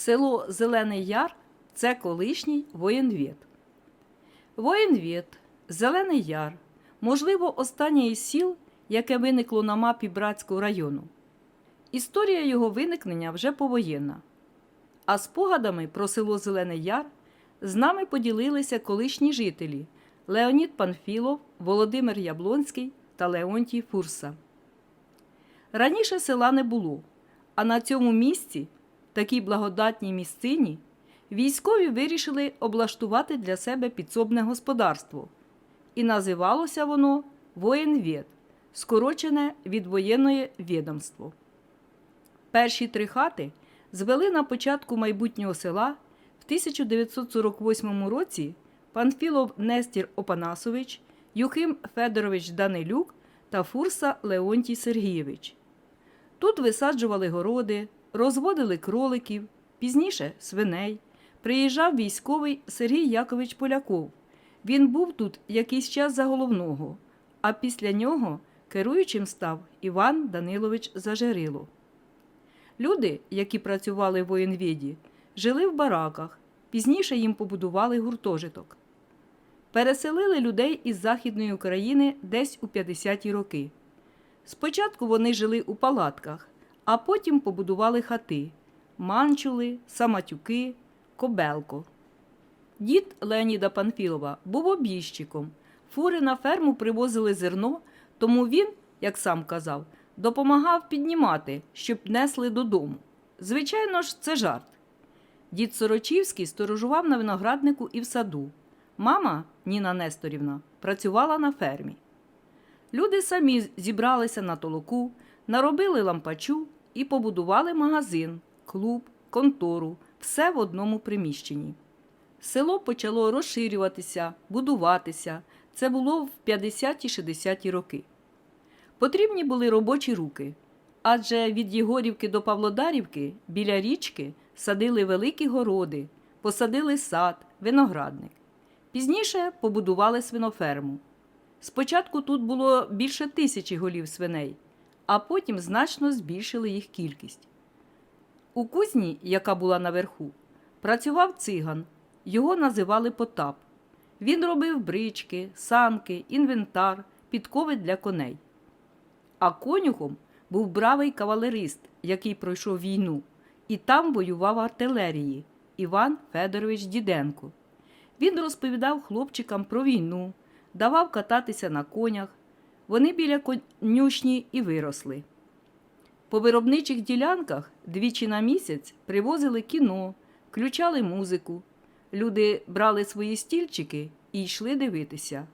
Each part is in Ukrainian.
Село Зелений Яр це колишній воєнвєт. Воєнвєт, Зелений Яр, можливо, останнє із сіл, яке виникло на мапі Братського району. Історія його виникнення вже повоєнна. А спогадами про село Зелений Яр з нами поділилися колишні жителі Леонід Панфілов, Володимир Яблонський та Леонтій Фурса. Раніше села не було, а на цьому місці, такій благодатній місцині, військові вирішили облаштувати для себе підсобне господарство. І називалося воно воєнвєд, скорочене від воєнної відомство. Перші три хати звели на початку майбутнього села в 1948 році Панфілов Нестір Опанасович, Юхим Федорович Данилюк та Фурса Леонтій Сергійович. Тут висаджували городи, розводили кроликів, пізніше свиней. Приїжджав військовий Сергій Якович Поляков. Він був тут якийсь час за головного, а після нього керуючим став Іван Данилович Зажерило. Люди, які працювали в воєнвєді, жили в бараках, пізніше їм побудували гуртожиток. Переселили людей із Західної України десь у 50-ті роки. Спочатку вони жили у палатках, а потім побудували хати манчули, саматюки, кобелко. Дід Леоніда Панфілова був обіжчиком. Фури на ферму привозили зерно, тому він, як сам казав, допомагав піднімати, щоб несли додому. Звичайно ж, це жарт. Дід Сорочівський сторожував на винограднику і в саду. Мама, Ніна Несторівна, працювала на фермі. Люди самі зібралися на толоку, наробили лампачу і побудували магазин, клуб, контору, все в одному приміщенні. Село почало розширюватися, будуватися. Це було в 50-60-ті роки. Потрібні були робочі руки, адже від Єгорівки до Павлодарівки біля річки садили великі городи, посадили сад, виноградник. Пізніше побудували свиноферму. Спочатку тут було більше тисячі голів свиней, а потім значно збільшили їх кількість. У кузні, яка була наверху, працював циган, його називали Потап. Він робив брички, санки, інвентар, підкови для коней. А конюхом був бравий кавалерист, який пройшов війну, і там воював артилерії Іван Федорович Діденко. Він розповідав хлопчикам про війну, давав кататися на конях. Вони біля конюшні і виросли. По виробничих ділянках двічі на місяць привозили кіно, включали музику. Люди брали свої стільчики і йшли дивитися.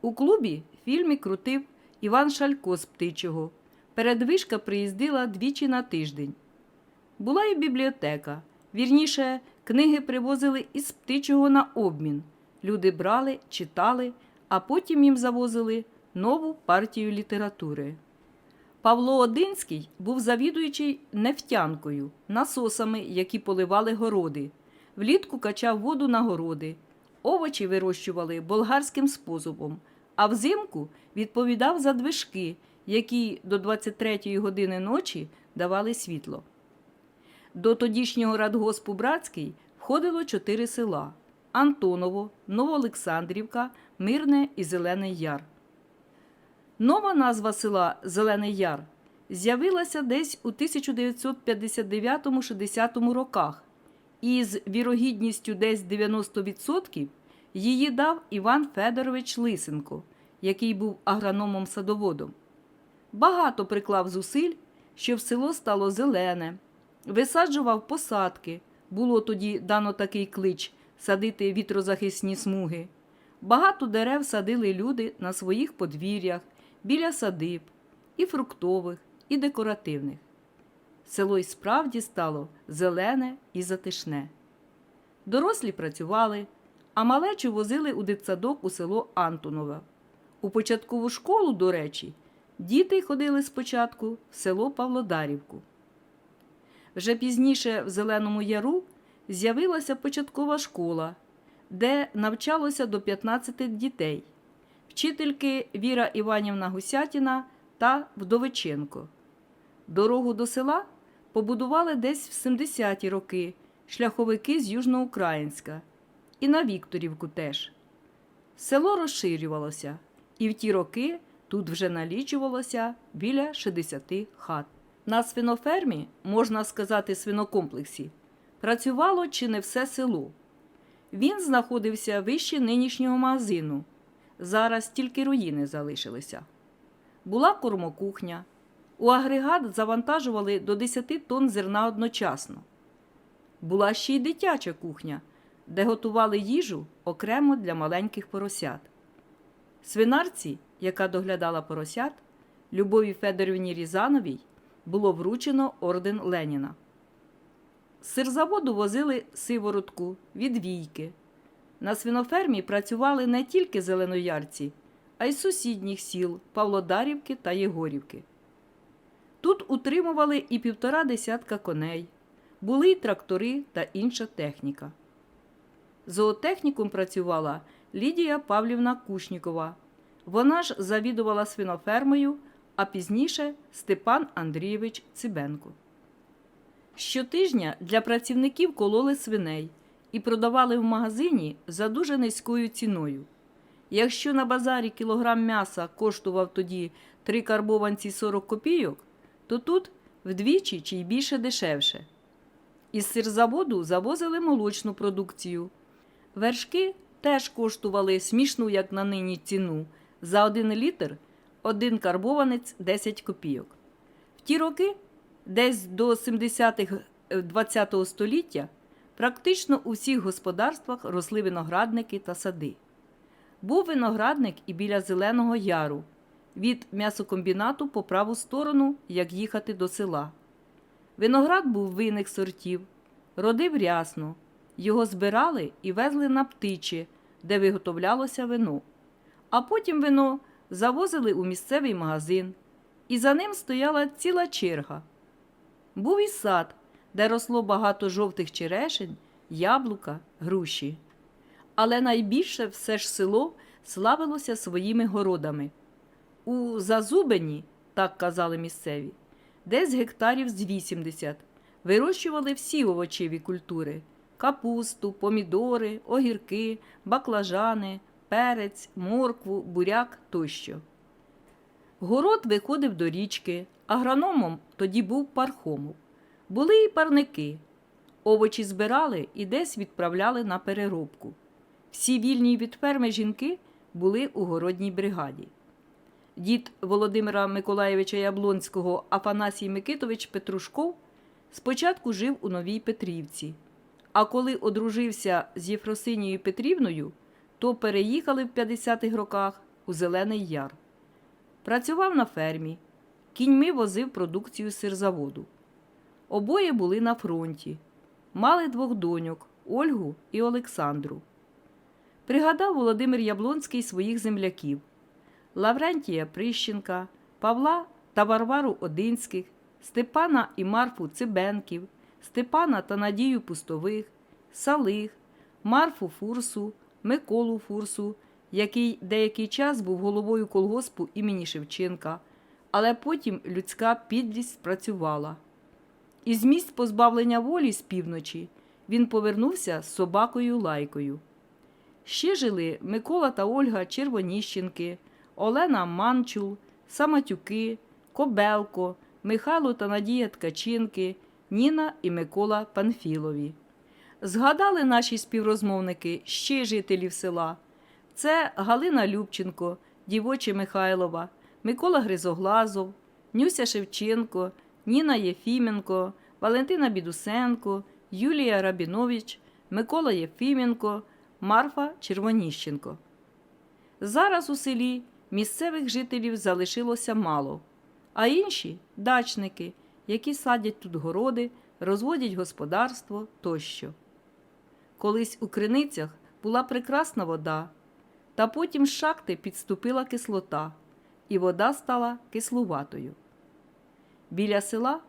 У клубі фільми крутив Іван Шалько з птичого. Передвижка приїздила двічі на тиждень. Була і бібліотека. Вірніше, книги привозили із птичого на обмін. Люди брали, читали, а потім їм завозили нову партію літератури. Павло Одинський був завідуючий нефтянкою, насосами, які поливали городи. Влітку качав воду на городи, овочі вирощували болгарським способом, а взимку відповідав за движки, які до 23-ї години ночі давали світло. До тодішнього радгоспу Братський входило чотири села Антоново, Новоолександрівка, Мирне і Зелений Яр. Нова назва села Зелений Яр з'явилася десь у 1959-60 роках, і з вірогідністю десь 90% її дав Іван Федорович Лисенко, який був агрономом-садоводом. Багато приклав зусиль, щоб село стало зелене, висаджував посадки. Було тоді дано такий клич садити вітрозахисні смуги. Багато дерев садили люди на своїх подвір'ях, біля садиб, і фруктових, і декоративних. Село й справді стало зелене і затишне. Дорослі працювали, а малечу возили у дитсадок у село Антонове. У початкову школу, до речі, діти ходили спочатку в село Павлодарівку. Вже пізніше в Зеленому Яру з'явилася початкова школа, де навчалося до 15 дітей, вчительки Віра Іванівна Гусятіна та Вдовиченко. Дорогу до села побудували десь в 70-ті роки шляховики з Южноукраїнська і на Вікторівку теж. Село розширювалося, і в ті роки тут вже налічувалося біля 60 хат. На свинофермі, можна сказати, свинокомплексі, працювало чи не все село. Він знаходився вище нинішнього магазину. Зараз тільки руїни залишилися. Була кормокухня. У агрегат завантажували до 10 тонн зерна одночасно. Була ще й дитяча кухня, де готували їжу окремо для маленьких поросят. Свинарці, яка доглядала поросят, Любові Федорівні Різановій було вручено орден Леніна. Сирзаводу возили сиворотку, відвійки. На свинофермі працювали не тільки зеленоярці, а й сусідніх сіл Павлодарівки та Єгорівки. Тут утримували і півтора десятка коней, були й трактори та інша техніка. Зоотехнікум працювала Лідія Павлівна Кушнікова. Вона ж завідувала свинофермою, а пізніше Степан Андрійович Цибенко. Щотижня для працівників кололи свиней і продавали в магазині за дуже низькою ціною. Якщо на базарі кілограм м'яса коштував тоді три карбованці 40 копійок, то тут вдвічі чи й більше дешевше. Із сирзаводу завозили молочну продукцію. Вершки теж коштували смішну, як на нині ціну. За один літр один карбованець 10 копійок. В ті роки, десь до 70-х ХХ століття, практично у всіх господарствах росли виноградники та сади. Був виноградник і біля Зеленого Яру, від м'ясокомбінату по праву сторону, як їхати до села. Виноград був виник сортів, родив рясно. Його збирали і везли на птичі, де виготовлялося вино. А потім вино завозили у місцевий магазин, і за ним стояла ціла черга. Був і сад, де росло багато жовтих черешень, яблука, груші. Але найбільше все ж село славилося своїми городами. У Зазубені, так казали місцеві, десь гектарів з 80, вирощували всі овочеві культури капусту, помідори, огірки, баклажани, перець, моркву, буряк тощо. Город виходив до річки, агрономом тоді був Пархомов. Були і парники. Овочі збирали і десь відправляли на переробку. Всі вільні від ферми жінки були у городній бригаді. Дід Володимира Миколаєвича Яблонського Афанасій Микитович Петрушков спочатку жив у Новій Петрівці, а коли одружився з Єфросинією Петрівною, то переїхали в 50-х роках у Зелений Яр. Працював на фермі, кіньми возив продукцію сирзаводу. Обоє були на фронті, мали двох доньок Ольгу і Олександру. Пригадав Володимир Яблонський своїх земляків Лаврентія Прищенка, Павла та Варвару Одинських, Степана і Марфу Цибенків, Степана та Надію Пустових, Салих, Марфу Фурсу, Миколу Фурсу, який деякий час був головою колгоспу імені Шевченка, але потім людська підлість спрацювала. Із місць позбавлення волі з півночі він повернувся з собакою лайкою. Ще жили Микола та Ольга Червоніщенки, Олена Манчул, Саматюки, Кобелко, Михайло та Надія Ткаченки, Ніна і Микола Панфілові. Згадали наші співрозмовники ще жителів села. Це Галина Любченко, Дівоче Михайлова, Микола Гризоглазов, Нюся Шевченко, Ніна Єфіменко, Валентина Бідусенко, Юлія Рабінович, Микола Єфіменко, Марфа Червоніщенко. Зараз у селі місцевих жителів залишилося мало, а інші дачники, які садять тут городи, розводять господарство тощо. Колись у криницях була прекрасна вода, та потім з шахти підступила кислота, і вода стала кислуватою. Біля села,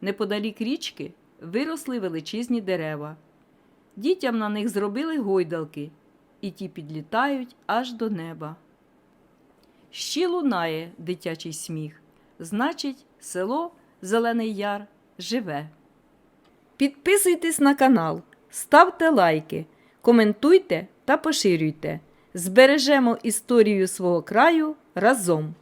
неподалік річки, виросли величезні дерева. Дітям на них зробили гойдалки, і ті підлітають аж до неба. Ще лунає дитячий сміх, значить, село Зелений Яр живе. Підписуйтесь на канал, ставте лайки, коментуйте та поширюйте. Збережемо історію свого краю разом.